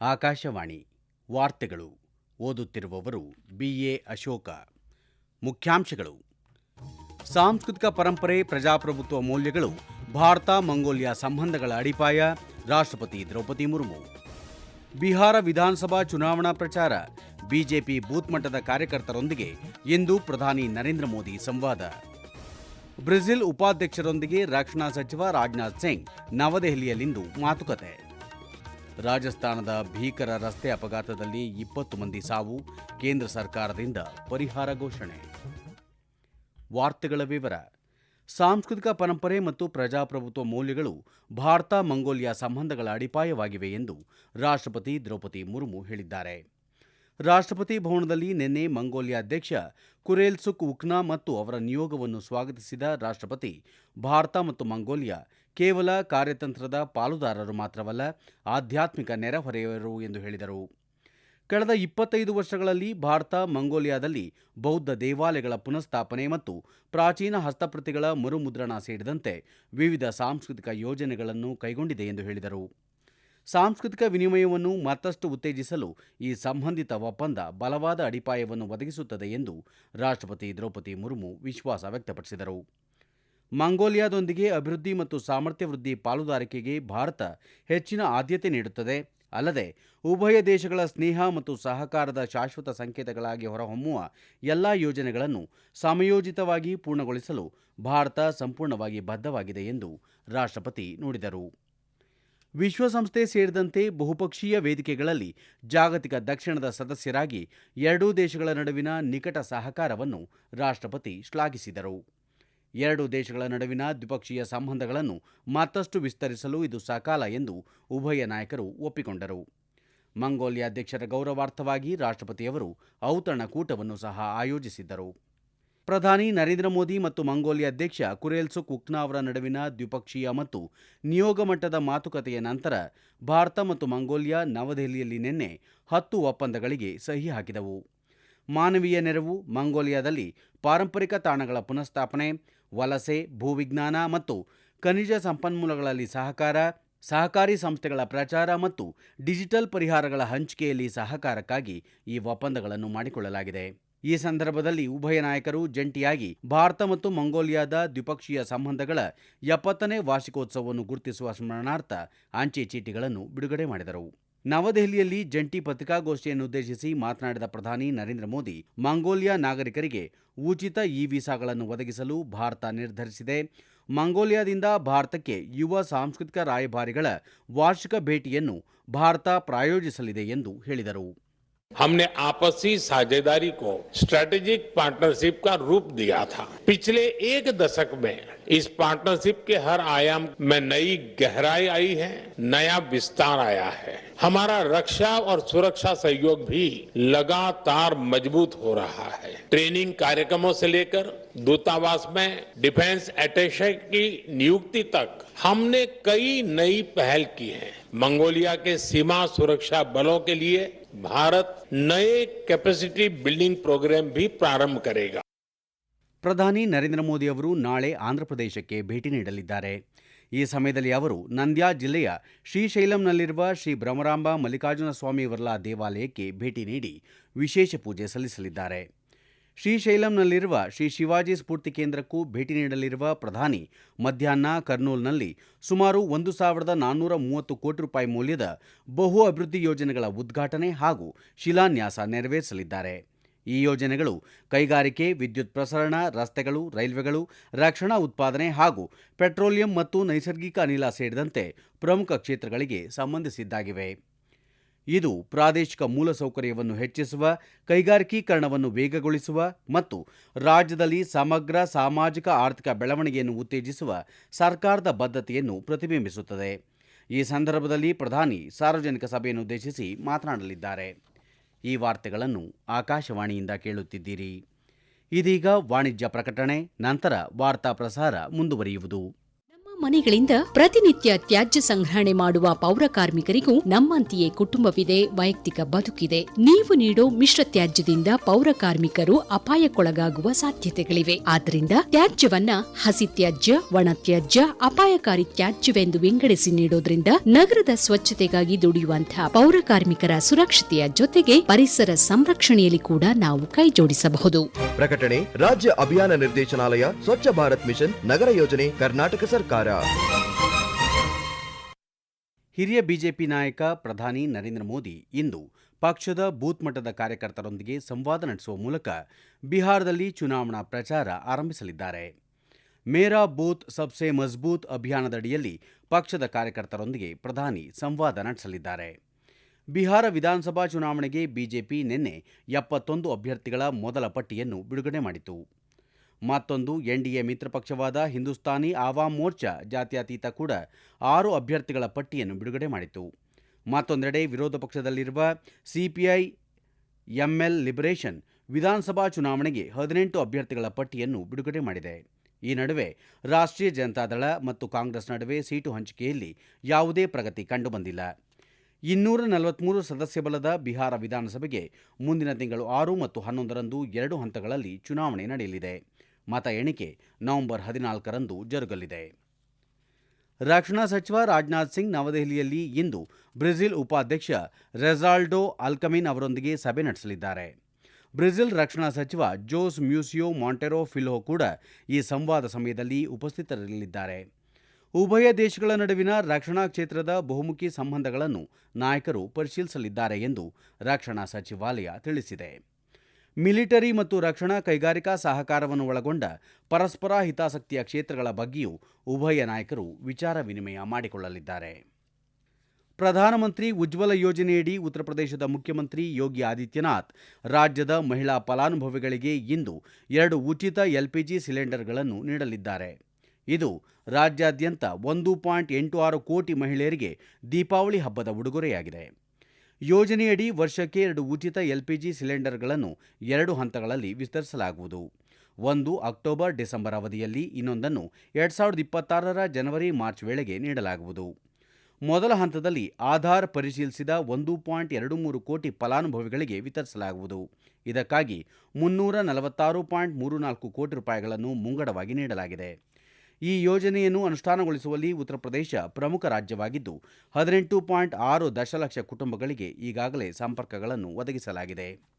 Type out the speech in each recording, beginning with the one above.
ಆಕಾಶವಾಣಿ ವಾರ್ತೆಗಳು ಓದುತ್ತಿರುವವರು ಬಿಎ ಅಶೋಕ. ಮುಖ್ಯಾಂಶಗಳು. ಸಾಂಸ್ಕೃತಿಕ ಪರಂಪರೆ, ಪ್ರಜಾಪ್ರಭುತ್ವ ಮೌಲ್ಯಗಳು, ಭಾರತ, ಮಂಗೋಲಿಯಾ ಸಂಬಂಧಗಳ ಅಡಿಪಾಯ, ರಾಷ್ಟ್ರಪತಿ ದ್ರೌಪದಿ ಮುರ್ಮು. ಬಿಹಾರ ವಿಧಾನಸಭಾ ಚುನಾವಣಾ ಪ್ರಚಾರ, ಬಿಜೆಪಿ ಬೂತ್ ಮಟ್ಟದ ಕಾರ್ಯಕರ್ತರೊಂದಿಗೆ ಇಂದು ಪ್ರಧಾನಿ ನರೇಂದ್ರ ಮೋದಿ ಸಂವಾದ. ಬ್ರೆಜಿಲ್ ಉಪಾಧ್ಯಕ್ಷರೊಂದಿಗೆ ರಕ್ಷಣಾ ಸಚಿವ ರಾಜನಾಥ್ ಸಿಂಗ್ ನವದೆಹಲಿಯಲ್ಲಿಂದು ಮಾತುಕತೆ. ರಾಜಸ್ಥಾನದ ಭೀಕರ ರಸ್ತೆ ಅಪಘಾತದಲ್ಲಿ ಇಪ್ಪತ್ತು ಮಂದಿ ಸಾವು, ಕೇಂದ್ರ ಸರ್ಕಾರದಿಂದ ಪರಿಹಾರ ಘೋಷಣೆ. ವಾರ್ತೆಗಳ ವಿವರ. ಸಾಂಸ್ಕೃತಿಕ ಪರಂಪರೆ ಮತ್ತು ಪ್ರಜಾಪ್ರಭುತ್ವ ಮೌಲ್ಯಗಳು ಭಾರತ, ಮಂಗೋಲಿಯಾ ಸಂಬಂಧಗಳ ಅಡಿಪಾಯವಾಗಿವೆ ಎಂದು ರಾಷ್ಟ್ರಪತಿ ದ್ರೌಪದಿ ಮುರ್ಮು ಹೇಳಿದ್ದಾರೆ. ರಾಷ್ಟ್ರಪತಿ ಭವನದಲ್ಲಿ ನಿನ್ನೆ ಮಂಗೋಲಿಯಾ ಅಧ್ಯಕ್ಷ ಕುರೇಲ್ಸುಕ್ ಉಕ್ನಾ ಮತ್ತು ಅವರ ನಿಯೋಗವನ್ನು ಸ್ವಾಗತಿಸಿದ ರಾಷ್ಟ್ರಪತಿ, ಭಾರತ ಮತ್ತು ಮಂಗೋಲಿಯಾ ಕೇವಲ ಕಾರ್ಯತಂತ್ರದ ಪಾಲುದಾರರು ಮಾತ್ರವಲ್ಲ, ಆಧ್ಯಾತ್ಮಿಕ ನೆರೆಹೊರೆಯವರು ಎಂದು ಹೇಳಿದರು. ಕಳೆದ ಇಪ್ಪತ್ತೈದು ವರ್ಷಗಳಲ್ಲಿ ಭಾರತ ಮಂಗೋಲಿಯಾದಲ್ಲಿ ಬೌದ್ಧ ದೇವಾಲಯಗಳ ಪುನಃಸ್ಥಾಪನೆ ಮತ್ತು ಪ್ರಾಚೀನ ಹಸ್ತಪ್ರತಿಗಳ ಮರುಮುದ್ರಣ ಸೇರಿದಂತೆ ವಿವಿಧ ಸಾಂಸ್ಕೃತಿಕ ಯೋಜನೆಗಳನ್ನು ಕೈಗೊಂಡಿದೆ ಎಂದು ಹೇಳಿದರು. ಸಾಂಸ್ಕೃತಿಕ ವಿನಿಮಯವನ್ನು ಮತ್ತಷ್ಟು ಉತ್ತೇಜಿಸಲು ಈ ಸಂಬಂಧಿತ ಒಪ್ಪಂದ ಬಲವಾದ ಅಡಿಪಾಯವನ್ನು ಒದಗಿಸುತ್ತದೆ ಎಂದು ರಾಷ್ಟ್ರಪತಿ ದ್ರೌಪದಿ ಮುರ್ಮು ವಿಶ್ವಾಸ ವ್ಯಕ್ತಪಡಿಸಿದರು. ಮಂಗೋಲಿಯಾದೊಂದಿಗೆ ಅಭಿವೃದ್ಧಿ ಮತ್ತು ಸಾಮರ್ಥ್ಯ ವೃದ್ಧಿ ಪಾಲುದಾರಿಕೆಗೆ ಭಾರತ ಹೆಚ್ಚಿನ ಆದ್ಯತೆ ನೀಡುತ್ತದೆ. ಅಲ್ಲದೆ, ಉಭಯ ದೇಶಗಳ ಸ್ನೇಹ ಮತ್ತು ಸಹಕಾರದ ಶಾಶ್ವತ ಸಂಕೇತಗಳಾಗಿ ಹೊರಹೊಮ್ಮುವ ಎಲ್ಲ ಯೋಜನೆಗಳನ್ನು ಸಮಯೋಜಿತವಾಗಿ ಪೂರ್ಣಗೊಳಿಸಲು ಭಾರತ ಸಂಪೂರ್ಣವಾಗಿ ಬದ್ಧವಾಗಿದೆ ಎಂದು ರಾಷ್ಟ್ರಪತಿ ನುಡಿದರು. ವಿಶ್ವಸಂಸ್ಥೆ ಸೇರಿದಂತೆ ಬಹುಪಕ್ಷೀಯ ವೇದಿಕೆಗಳಲ್ಲಿ ಜಾಗತಿಕ ದಕ್ಷಿಣದ ಸದಸ್ಯರಾಗಿ ಎರಡೂ ದೇಶಗಳ ನಡುವಿನ ನಿಕಟ ಸಹಕಾರವನ್ನು ರಾಷ್ಟ್ರಪತಿ ಶ್ಲಾಘಿಸಿದರು. ಎರಡು ದೇಶಗಳ ನಡುವಿನ ದ್ವಿಪಕ್ಷೀಯ ಸಂಬಂಧಗಳನ್ನು ಮತ್ತಷ್ಟು ವಿಸ್ತರಿಸಲು ಇದು ಸಕಾಲ ಎಂದು ಉಭಯ ನಾಯಕರು ಒಪ್ಪಿಕೊಂಡರು. ಮಂಗೋಲಿಯಾ ಅಧ್ಯಕ್ಷರ ಗೌರವಾರ್ಥವಾಗಿ ರಾಷ್ಟ್ರಪತಿಯವರು ಔತಣಕೂಟವನ್ನು ಸಹ ಆಯೋಜಿಸಿದ್ದರು. ಪ್ರಧಾನಿ ನರೇಂದ್ರ ಮೋದಿ ಮತ್ತು ಮಂಗೋಲಿಯಾ ಅಧ್ಯಕ್ಷ ಕುರೇಲ್ಸುಕ್ ಉಕ್ನಾ ಅವರ ನಡುವಿನ ದ್ವಿಪಕ್ಷೀಯ ಮತ್ತು ನಿಯೋಗ ಮಟ್ಟದ ಮಾತುಕತೆಯ ನಂತರ ಭಾರತ ಮತ್ತು ಮಂಗೋಲಿಯಾ ನವದೆಹಲಿಯಲ್ಲಿ ನಿನ್ನೆ ಹತ್ತು ಒಪ್ಪಂದಗಳಿಗೆ ಸಹಿ ಹಾಕಿದವು. ಮಾನವೀಯ ನೆರವು ಮಂಗೋಲಿಯಾದಲ್ಲಿ ಪಾರಂಪರಿಕ ತಾಣಗಳ ಪುನಃಸ್ಥಾಪನೆ, ವಲಸೆ, ಭೂವಿಜ್ಞಾನ ಮತ್ತು ಖನಿಜ ಸಂಪನ್ಮೂಲಗಳಲ್ಲಿ ಸಹಕಾರ, ಸಹಕಾರಿ ಸಂಸ್ಥೆಗಳ ಪ್ರಚಾರ ಮತ್ತು ಡಿಜಿಟಲ್ ಪರಿಹಾರಗಳ ಹಂಚಿಕೆಯಲ್ಲಿ ಸಹಕಾರಕ್ಕಾಗಿ ಈ ಒಪ್ಪಂದಗಳನ್ನು ಮಾಡಿಕೊಳ್ಳಲಾಗಿದೆ. ಈ ಸಂದರ್ಭದಲ್ಲಿ ಉಭಯ ನಾಯಕರು ಜಂಟಿಯಾಗಿ ಭಾರತ ಮತ್ತು ಮಂಗೋಲಿಯಾದ ದ್ವಿಪಕ್ಷೀಯ ಸಂಬಂಧಗಳ ಎಪ್ಪತ್ತನೇ ವಾರ್ಷಿಕೋತ್ಸವವನ್ನು ಗುರುತಿಸುವ ಸ್ಮರಣಾರ್ಥ ಅಂಚೆ ಚೀಟಿಗಳನ್ನು ಬಿಡುಗಡೆ ಮಾಡಿದರು. ನವದೆಹಲಿಯಲ್ಲಿ ಜಂಟಿ ಪತ್ರಿಕಾಗೋಷ್ಠಿಯನ್ನುದ್ದೇಶಿಸಿ ಮಾತನಾಡಿದ ಪ್ರಧಾನಿ ನರೇಂದ್ರ ಮೋದಿ ಮಂಗೋಲಿಯಾ ನಾಗರಿಕರಿಗೆ ಉಚಿತ ಇ ವೀಸಾಗಳನ್ನು ಒದಗಿಸಲು ಭಾರತ ನಿರ್ಧರಿಸಿದೆ ಮಂಗೋಲಿಯಾದಿಂದ ಭಾರತಕ್ಕೆ ಯುವ ಸಾಂಸ್ಕೃತಿಕ ರಾಯಭಾರಿಗಳ ವಾರ್ಷಿಕ ಭೇಟಿಯನ್ನು ಭಾರತ ಪ್ರಾಯೋಜಿಸಲಿದೆ ಎಂದು ಹೇಳಿದರು हमने आपसी साझेदारी को स्ट्रेटेजिक पार्टनरशिप का रूप दिया था पिछले एक दशक में इस पार्टनरशिप के हर आयाम में नई गहराई आई है, नया विस्तार आया है। हमारा रक्षा और सुरक्षा सहयोग भी लगातार मज़बूत हो रहा है। ट्रेनिंग कार्यक्रमों से लेकर दूतावास में डिफेंस अटैचे की नियुक्ति तक हमने कई नई पहल की है। मंगोलिया के सीमा सुरक्षा बलों के लिए भारत नए कैपेसिटी बिल्डिंग प्रोग्राम भी प्रारंभ करेगा। ಪ್ರಧಾನಿ ನರೇಂದ್ರ ಮೋದಿ ಅವರು ನಾಳೆ ಆಂಧ್ರಪ್ರದೇಶಕ್ಕೆ ಭೇಟಿ ನೀಡಲಿದ್ದಾರೆ. ಈ ಸಮಯದಲ್ಲಿ ಅವರು ನಂದ್ಯಾ ಜಿಲ್ಲೆಯ ಶ್ರೀಶೈಲಂನಲ್ಲಿರುವ ಶ್ರೀ ಭ್ರಮರಾಂಬ ಮಲ್ಲಿಕಾರ್ಜುನ ಸ್ವಾಮಿ ವರ್ಲಾ ದೇವಾಲಯಕ್ಕೆ ಭೇಟಿ ನೀಡಿ ವಿಶೇಷ ಪೂಜೆ ಸಲ್ಲಿಸಲಿದ್ದಾರೆ. ಶ್ರೀಶೈಲಂನಲ್ಲಿರುವ ಶ್ರೀ ಶಿವಾಜಿ ಸ್ಫೂರ್ತಿ ಕೇಂದ್ರಕ್ಕೂ ಭೇಟಿ ನೀಡಲಿರುವ ಪ್ರಧಾನಿ ಮಧ್ಯಾಹ್ನ ಕರ್ನೂಲ್ನಲ್ಲಿ ಸುಮಾರು ಒಂದು ಸಾವಿರದ ನಾನ್ನೂರ ಮೂವತ್ತು ಕೋಟಿ ರೂಪಾಯಿ ಮೌಲ್ಯದ ಬಹು ಅಭಿವೃದ್ಧಿ ಯೋಜನೆಗಳ ಉದ್ಘಾಟನೆ ಹಾಗೂ ಶಿಲಾನ್ಯಾಸ ನೆರವೇರಿಸಲಿದ್ದಾರೆ. ಈ ಯೋಜನೆಗಳು ಕೈಗಾರಿಕೆ, ವಿದ್ಯುತ್ ಪ್ರಸರಣ, ರಸ್ತೆಗಳು, ರೈಲ್ವೆಗಳು, ರಕ್ಷಣಾ ಉತ್ಪಾದನೆ ಹಾಗೂ ಪೆಟ್ರೋಲಿಯಂ ಮತ್ತು ನೈಸರ್ಗಿಕ ಅನಿಲ ಸೇರಿದಂತೆ ಪ್ರಮುಖ ಕ್ಷೇತ್ರಗಳಿಗೆ ಸಂಬಂಧಿಸಿದ್ದಾಗಿವೆ. ಇದು ಪ್ರಾದೇಶಿಕ ಮೂಲಸೌಕರ್ಯವನ್ನು ಹೆಚ್ಚಿಸುವ, ಕೈಗಾರಿಕೀಕರಣವನ್ನು ವೇಗಗೊಳಿಸುವ ಮತ್ತು ರಾಜ್ಯದಲ್ಲಿ ಸಮಗ್ರ ಸಾಮಾಜಿಕ ಆರ್ಥಿಕ ಬೆಳವಣಿಗೆಯನ್ನು ಉತ್ತೇಜಿಸುವ ಸರ್ಕಾರದ ಬದ್ಧತೆಯನ್ನು ಪ್ರತಿಬಿಂಬಿಸುತ್ತದೆ. ಈ ಸಂದರ್ಭದಲ್ಲಿ ಪ್ರಧಾನಿ ಸಾರ್ವಜನಿಕ ಸಭೆಯನ್ನುದ್ದೇಶಿಸಿ ಮಾತನಾಡಲಿದ್ದಾರೆ. ಈ ವಾರ್ತೆಗಳನ್ನು ಆಕಾಶವಾಣಿಯಿಂದ ಕೇಳುತ್ತಿದ್ದೀರಿ. ಇದೀಗ ವಾಣಿಜ್ಯ ಪ್ರಕಟಣೆ ನಂತರ ವಾರ್ತಾ ಪ್ರಸಾರ ಮುಂದುವರಿಯುವುದು. ಮನೆಗಳಿಂದ ಪ್ರತಿನಿತ್ಯ ತ್ಯಾಜ್ಯ ಸಂಗ್ರಹಣೆ ಮಾಡುವ ಪೌರ ಕಾರ್ಮಿಕರಿಗೂ ನಮ್ಮಂತೆಯೇ ಕುಟುಂಬವಿದೆ, ವೈಯಕ್ತಿಕ ಬದುಕಿದೆ. ನೀವು ನೀಡೋ ಮಿಶ್ರ ತ್ಯಾಜ್ಯದಿಂದ ಪೌರ ಕಾರ್ಮಿಕರು ಅಪಾಯಕ್ಕೊಳಗಾಗುವ ಸಾಧ್ಯತೆಗಳಿವೆ. ಆದ್ದರಿಂದ ತ್ಯಾಜ್ಯವನ್ನ ಹಸಿ ತ್ಯಾಜ್ಯ, ಒಣ ತ್ಯಾಜ್ಯ, ಅಪಾಯಕಾರಿ ತ್ಯಾಜ್ಯವೆಂದು ವಿಂಗಡಿಸಿ ನೀಡೋದ್ರಿಂದ ನಗರದ ಸ್ವಚ್ಛತೆಗಾಗಿ ದುಡಿಯುವಂತಹ ಪೌರ ಕಾರ್ಮಿಕರ ಸುರಕ್ಷತೆಯ ಜೊತೆಗೆ ಪರಿಸರ ಸಂರಕ್ಷಣೆಯಲ್ಲಿ ಕೂಡ ನಾವು ಕೈಜೋಡಿಸಬಹುದು. ಪ್ರಕಟಣೆ, ರಾಜ್ಯ ಅಭಿಯಾನ ನಿರ್ದೇಶನಾಲಯ, ಸ್ವಚ್ಛ ಭಾರತ್ ಮಿಷನ್, ನಗರ ಯೋಜನೆ, ಕರ್ನಾಟಕ ಸರ್ಕಾರ. ಹಿರಿಯ ಬಿಜೆಪಿ ನಾಯಕ ಪ್ರಧಾನಿ ನರೇಂದ್ರ ಮೋದಿ ಇಂದು ಪಕ್ಷದ ಬೂತ್ ಮಟ್ಟದ ಕಾರ್ಯಕರ್ತರೊಂದಿಗೆ ಸಂವಾದ ನಡೆಸುವ ಮೂಲಕ ಬಿಹಾರದಲ್ಲಿ ಚುನಾವಣಾ ಪ್ರಚಾರ ಆರಂಭಿಸಲಿದ್ದಾರೆ. ಮೇರಾ ಬೂತ್ ಸಬ್ಸೆ ಮಜಬೂತ್ ಅಭಿಯಾನದಡಿಯಲ್ಲಿ ಪಕ್ಷದ ಕಾರ್ಯಕರ್ತರೊಂದಿಗೆ ಪ್ರಧಾನಿ ಸಂವಾದ ನಡೆಸಲಿದ್ದಾರೆ. ಬಿಹಾರ ವಿಧಾನಸಭಾ ಚುನಾವಣೆಗೆ ಬಿಜೆಪಿ ನಿನ್ನೆ ಎಪ್ಪತ್ತೊಂದು ಅಭ್ಯರ್ಥಿಗಳ ಮೊದಲ ಪಟ್ಟಿಯನ್ನು ಬಿಡುಗಡೆ ಮಾಡಿತು. ಮತ್ತೊಂದು ಎನ್ಡಿಎ ಮಿತ್ರಪಕ್ಷವಾದ ಹಿಂದೂಸ್ತಾನಿ ಆವಾಮ್ ಮೋರ್ಚಾ ಜಾತ್ಯತೀತ ಕೂಡ ಆರು ಅಭ್ಯರ್ಥಿಗಳ ಪಟ್ಟಿಯನ್ನು ಬಿಡುಗಡೆ ಮಾಡಿತು. ಮತ್ತೊಂದೆಡೆ ವಿರೋಧ ಪಕ್ಷದಲ್ಲಿರುವ ಸಿಪಿಐ ಎಂಎಲ್ ಲಿಬರೇಷನ್ ವಿಧಾನಸಭಾ ಚುನಾವಣೆಗೆ ಹದಿನೆಂಟು ಅಭ್ಯರ್ಥಿಗಳ ಪಟ್ಟಿಯನ್ನು ಬಿಡುಗಡೆ ಮಾಡಿದೆ. ಈ ನಡುವೆ ರಾಷ್ಟ್ರೀಯ ಜನತಾದಳ ಮತ್ತು ಕಾಂಗ್ರೆಸ್ ನಡುವೆ ಸೀಟು ಹಂಚಿಕೆಯಲ್ಲಿ ಯಾವುದೇ ಪ್ರಗತಿ ಕಂಡುಬಂದಿಲ್ಲ. ಇನ್ನೂರ ನಲವತ್ಮೂರು ಸದಸ್ಯ ಬಲದ ಬಿಹಾರ ವಿಧಾನಸಭೆಗೆ ಮುಂದಿನ ತಿಂಗಳು ಆರು ಮತ್ತು ಹನ್ನೊಂದರಂದು ಎರಡು ಹಂತಗಳಲ್ಲಿ ಚುನಾವಣೆ ನಡೆಯಲಿದೆ. ಮತ ಎಣಿಕೆ ನವೆಂಬರ್ ಹದಿನಾಲ್ಕರಂದು ಜರುಗಲಿದೆ. ರಕ್ಷಣಾ ಸಚಿವ ರಾಜನಾಥ್ ಸಿಂಗ್ ನವದೆಹಲಿಯಲ್ಲಿ ಇಂದು ಬ್ರೆಜಿಲ್ ಉಪಾಧ್ಯಕ್ಷ ರೆಸಾಲ್ಡೋ ಅಲ್ಕಮಿನ್ ಅವರೊಂದಿಗೆ ಸಭೆ ನಡೆಸಲಿದ್ದಾರೆ. ಬ್ರೆಜಿಲ್ ರಕ್ಷಣಾ ಸಚಿವ ಜೋಸ್ ಮ್ಯೂಸಿಯೋ ಮಾಂಟೆರೋ ಫಿಲ್ಹೊ ಕೂಡ ಈ ಸಂವಾದ ಸಮಯದಲ್ಲಿ ಉಪಸ್ಥಿತರಿರಲಿದ್ದಾರೆ. ಉಭಯ ದೇಶಗಳ ನಡುವಿನ ರಕ್ಷಣಾ ಕ್ಷೇತ್ರದ ಬಹುಮುಖಿ ಸಂಬಂಧಗಳನ್ನು ನಾಯಕರು ಪರಿಶೀಲಿಸಲಿದ್ದಾರೆ ಎಂದು ರಕ್ಷಣಾ ಸಚಿವಾಲಯ ತಿಳಿಸಿದೆ. ಮಿಲಿಟರಿ ಮತ್ತು ರಕ್ಷಣಾ ಕೈಗಾರಿಕಾ ಸಹಕಾರವನ್ನು ಒಳಗೊಂಡ ಪರಸ್ಪರ ಹಿತಾಸಕ್ತಿಯ ಕ್ಷೇತ್ರಗಳ ಬಗ್ಗೆಯೂ ಉಭಯ ನಾಯಕರು ವಿಚಾರ ವಿನಿಮಯ ಮಾಡಿಕೊಳ್ಳಲಿದ್ದಾರೆ. ಪ್ರಧಾನಮಂತ್ರಿ ಉಜ್ವಲ ಯೋಜನೆಯಡಿ ಉತ್ತರ ಪ್ರದೇಶದ ಮುಖ್ಯಮಂತ್ರಿ ಯೋಗಿ ಆದಿತ್ಯನಾಥ್ ರಾಜ್ಯದ ಮಹಿಳಾ ಫಲಾನುಭವಿಗಳಿಗೆ ಇಂದು ಎರಡು ಉಚಿತ ಎಲ್ಪಿಜಿ ಸಿಲಿಂಡರ್ಗಳನ್ನು ನೀಡಲಿದ್ದಾರೆ. ಇದು ರಾಜ್ಯಾದ್ಯಂತ ಒಂದು ಪಾಯಿಂಟ್ ಎಂಟು ಆರು ಕೋಟಿ ಮಹಿಳೆಯರಿಗೆ ದೀಪಾವಳಿ ಹಬ್ಬದ ಉಡುಗೊರೆಯಾಗಿದೆ. ಯೋಜನೆಯಡಿ ವರ್ಷಕ್ಕೆ ಎರಡು ಉಚಿತ ಎಲ್ಪಿಜಿ ಸಿಲಿಂಡರ್ಗಳನ್ನು ಎರಡು ಹಂತಗಳಲ್ಲಿ ವಿಸ್ತರಿಸಲಾಗುವುದು. ಒಂದು ಅಕ್ಟೋಬರ್ ಡಿಸೆಂಬರ್ ಅವಧಿಯಲ್ಲಿ, ಇನ್ನೊಂದನ್ನು ಎರಡು ಸಾವಿರದ ಇಪ್ಪತ್ತಾರರ ಜನವರಿ ಮಾರ್ಚ್ ವೇಳೆಗೆ ನೀಡಲಾಗುವುದು. ಮೊದಲ ಹಂತದಲ್ಲಿ ಆಧಾರ್ ಪರಿಶೀಲಿಸಿದ ಒಂದು ಪಾಯಿಂಟ್ ಎರಡು ಮೂರು ಕೋಟಿ ಫಲಾನುಭವಿಗಳಿಗೆ ವಿತರಿಸಲಾಗುವುದು. ಇದಕ್ಕಾಗಿ ಮುನ್ನೂರ ನಲವತ್ತಾರು ಪಾಯಿಂಟ್ ಮೂರು ನಾಲ್ಕು ಕೋಟಿ ರೂಪಾಯಿಗಳನ್ನು ಮುಂಗಡವಾಗಿ ನೀಡಲಾಗಿದೆ. ಈ ಯೋಜನೆಯನ್ನು ಅನುಷ್ಠಾನಗೊಳಿಸುವಲ್ಲಿ ಉತ್ತರ ಪ್ರದೇಶ ಪ್ರಮುಖ ರಾಜ್ಯವಾಗಿದ್ದು, ಹದಿನೆಂಟು ಪಾಯಿಂಟ್ ಆರು ದಶಲಕ್ಷ ಕುಟುಂಬಗಳಿಗೆ ಈಗಾಗಲೇ ಸಂಪರ್ಕಗಳನ್ನು ಒದಗಿಸಲಾಗಿದೆ.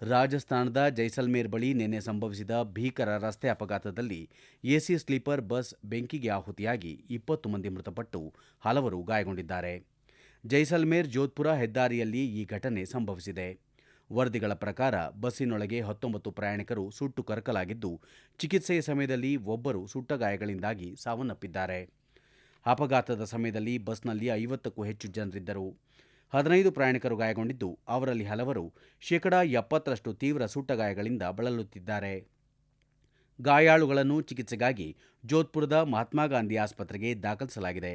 ರಾಜಸ್ಥಾನದ ಜೈಸಲ್ಮೇರ್ ಬಳಿ ನಿನ್ನೆ ಸಂಭವಿಸಿದ ಭೀಕರ ರಸ್ತೆ ಅಪಘಾತದಲ್ಲಿ ಎಸಿ ಸ್ಲೀಪರ್ ಬಸ್ ಬೆಂಕಿಗೆ ಆಹುತಿಯಾಗಿ ಇಪ್ಪತ್ತು ಮಂದಿ ಮೃತಪಟ್ಟು ಹಲವರು ಗಾಯಗೊಂಡಿದ್ದಾರೆ. ಜೈಸಲ್ಮೇರ್, ಜೋಧ್ಪುರ ಹೆದ್ದಾರಿಯಲ್ಲಿ ಈ ಘಟನೆ ಸಂಭವಿಸಿದೆ. ವರದಿಗಳ ಪ್ರಕಾರ ಬಸ್ಸಿನೊಳಗೆ ಹತ್ತೊಂಬತ್ತು ಪ್ರಯಾಣಿಕರು ಸುಟ್ಟು ಕರಕಲಾಗಿದ್ದು, ಚಿಕಿತ್ಸೆಯ ಸಮಯದಲ್ಲಿ ಒಬ್ಬರು ಸುಟ್ಟ ಗಾಯಗಳಿಂದಾಗಿ ಸಾವನ್ನಪ್ಪಿದ್ದಾರೆ. ಅಪಘಾತದ ಸಮಯದಲ್ಲಿ ಬಸ್ನಲ್ಲಿ ಐವತ್ತಕ್ಕೂ ಹೆಚ್ಚು ಜನರಿದ್ದರು. ಹದಿನೈದು ಪ್ರಯಾಣಿಕರು ಗಾಯಗೊಂಡಿದ್ದು, ಅವರಲ್ಲಿ ಹಲವರು ಶೇಕಡಾ ಎಪ್ಪತ್ತರಷ್ಟು ತೀವ್ರ ಸುಟ್ಟ ಗಾಯಗಳಿಂದ ಬಳಲುತ್ತಿದ್ದಾರೆ. ಗಾಯಾಳುಗಳನ್ನು ಚಿಕಿತ್ಸೆಗಾಗಿ ಜೋಧ್ಪುರದ ಮಹಾತ್ಮ ಗಾಂಧಿ ಆಸ್ಪತ್ರೆಗೆ ದಾಖಲಿಸಲಾಗಿದೆ.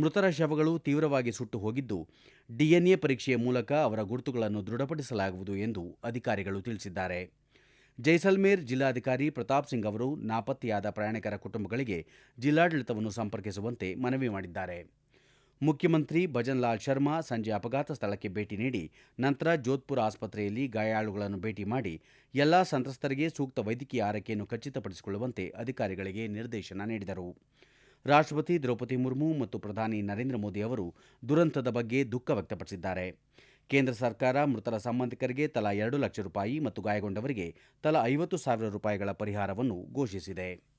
ಮೃತರ ಶವಗಳು ತೀವ್ರವಾಗಿ ಸುಟ್ಟು ಹೋಗಿದ್ದು, ಡಿಎನ್ಎ ಪರೀಕ್ಷೆಯ ಮೂಲಕ ಅವರ ಗುರುತುಗಳನ್ನು ದೃಢಪಡಿಸಲಾಗುವುದು ಎಂದು ಅಧಿಕಾರಿಗಳು ತಿಳಿಸಿದ್ದಾರೆ. ಜೈಸಲ್ಮೇರ್ ಜಿಲ್ಲಾಧಿಕಾರಿ ಪ್ರತಾಪ್ ಸಿಂಗ್ ಅವರು ನಾಪತ್ತೆಯಾದ ಪ್ರಯಾಣಿಕರ ಕುಟುಂಬಗಳಿಗೆ ಜಿಲ್ಲಾಡಳಿತವನ್ನು ಸಂಪರ್ಕಿಸುವಂತೆ ಮನವಿ ಮಾಡಿದ್ದಾರೆ. ಮುಖ್ಯಮಂತ್ರಿ ಭಜನ್ ಲಾಲ್ ಶರ್ಮಾ ಸಂಜೆ ಅಪಘಾತ ಸ್ಥಳಕ್ಕೆ ಭೇಟಿ ನೀಡಿ, ನಂತರ ಜೋಧ್ಪುರ ಆಸ್ಪತ್ರೆಯಲ್ಲಿ ಗಾಯಾಳುಗಳನ್ನು ಭೇಟಿ ಮಾಡಿ, ಎಲ್ಲಾ ಸಂತ್ರಸ್ತರಿಗೆ ಸೂಕ್ತ ವೈದ್ಯಕೀಯ ಆರೈಕೆಯನ್ನು ಖಚಿತಪಡಿಸಿಕೊಳ್ಳುವಂತೆ ಅಧಿಕಾರಿಗಳಿಗೆ ನಿರ್ದೇಶನ ನೀಡಿದರು. ರಾಷ್ಟ್ರಪತಿ ದ್ರೌಪದಿ ಮುರ್ಮು ಮತ್ತು ಪ್ರಧಾನಿ ನರೇಂದ್ರ ಮೋದಿ ಅವರು ದುರಂತದ ಬಗ್ಗೆ ದುಃಖ ವ್ಯಕ್ತಪಡಿಸಿದ್ದಾರೆ. ಕೇಂದ್ರ ಸರ್ಕಾರ ಮೃತರ ಸಂಬಂಧಿಕರಿಗೆ ತಲಾ ಎರಡು ಲಕ್ಷ ರೂಪಾಯಿ ಮತ್ತು ಗಾಯಗೊಂಡವರಿಗೆ ತಲಾ ಐವತ್ತು ಸಾವಿರ ರೂಪಾಯಿಗಳ ಪರಿಹಾರವನ್ನು ಘೋಷಿಸಿದೆ.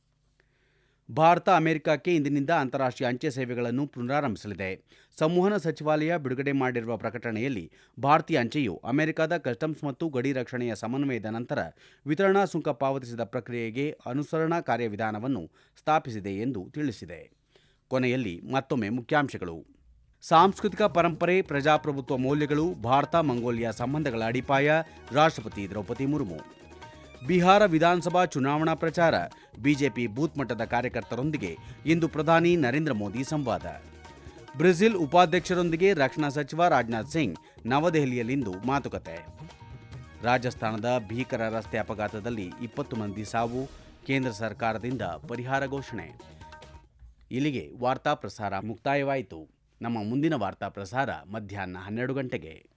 ಭಾರತ ಅಮೆರಿಕಕ್ಕೆ ಇಂದಿನಿಂದ ಅಂತಾರಾಷ್ಟ್ರೀಯ ಅಂಚೆ ಸೇವೆಗಳನ್ನು ಪುನರಾರಂಭಿಸಲಿದೆ. ಸಂವಹನ ಸಚಿವಾಲಯ ಬಿಡುಗಡೆ ಮಾಡಿರುವ ಪ್ರಕಟಣೆಯಲ್ಲಿ ಭಾರತೀಯ ಅಂಚೆಯು ಅಮೆರಿಕದ ಕಸ್ಟಮ್ಸ್ ಮತ್ತು ಗಡಿ ರಕ್ಷಣೆಯ ಸಮನ್ವಯದ ನಂತರ ವಿತರಣಾ ಸುಂಕ ಪಾವತಿಸಿದ ಪ್ರಕ್ರಿಯೆಗೆ ಅನುಸರಣಾ ಕಾರ್ಯವಿಧಾನವನ್ನು ಸ್ಥಾಪಿಸಿದೆ ಎಂದು ತಿಳಿಸಿದೆ. ಕೊನೆಯಲ್ಲಿ ಮತ್ತೊಮ್ಮೆ ಮುಖ್ಯಾಂಶಗಳು. ಸಾಂಸ್ಕೃತಿಕ ಪರಂಪರೆ, ಪ್ರಜಾಪ್ರಭುತ್ವ ಮೌಲ್ಯಗಳು ಭಾರತ ಮಂಗೋಲಿಯಾ ಸಂಬಂಧಗಳ ಅಡಿಪಾಯ, ರಾಷ್ಟ್ರಪತಿ ದ್ರೌಪದಿ ಮುರ್ಮು. ಬಿಹಾರ ವಿಧಾನಸಭಾ ಚುನಾವಣಾ ಪ್ರಚಾರ. ಬಿಜೆಪಿ ಬೂತ್ ಮಟ್ಟದ ಕಾರ್ಯಕರ್ತರೊಂದಿಗೆ ಇಂದು ಪ್ರಧಾನಿ ನರೇಂದ್ರ ಮೋದಿ ಸಂವಾದ. ಬ್ರೆಜಿಲ್ ಉಪಾಧ್ಯಕ್ಷರೊಂದಿಗೆ ರಕ್ಷಣಾ ಸಚಿವ ರಾಜನಾಥ್ ಸಿಂಗ್ ನವದೆಹಲಿಯಲ್ಲಿಂದು ಮಾತುಕತೆ. ರಾಜಸ್ಥಾನದ ಭೀಕರ ರಸ್ತೆ ಅಪಘಾತದಲ್ಲಿ ಇಪ್ಪತ್ತು ಮಂದಿ ಸಾವು, ಕೇಂದ್ರ ಸರ್ಕಾರದಿಂದ ಪರಿಹಾರ ಘೋಷಣೆ. ಇಲ್ಲಿಗೆ ವಾರ್ತಾ ಪ್ರಸಾರ ಮುಕ್ತಾಯವಾಯಿತು. ನಮ್ಮ ಮುಂದಿನ ವಾರ್ತಾ ಪ್ರಸಾರ ಮಧ್ಯಾಹ್ನ ಹನ್ನೆರಡು ಗಂಟೆಗೆ.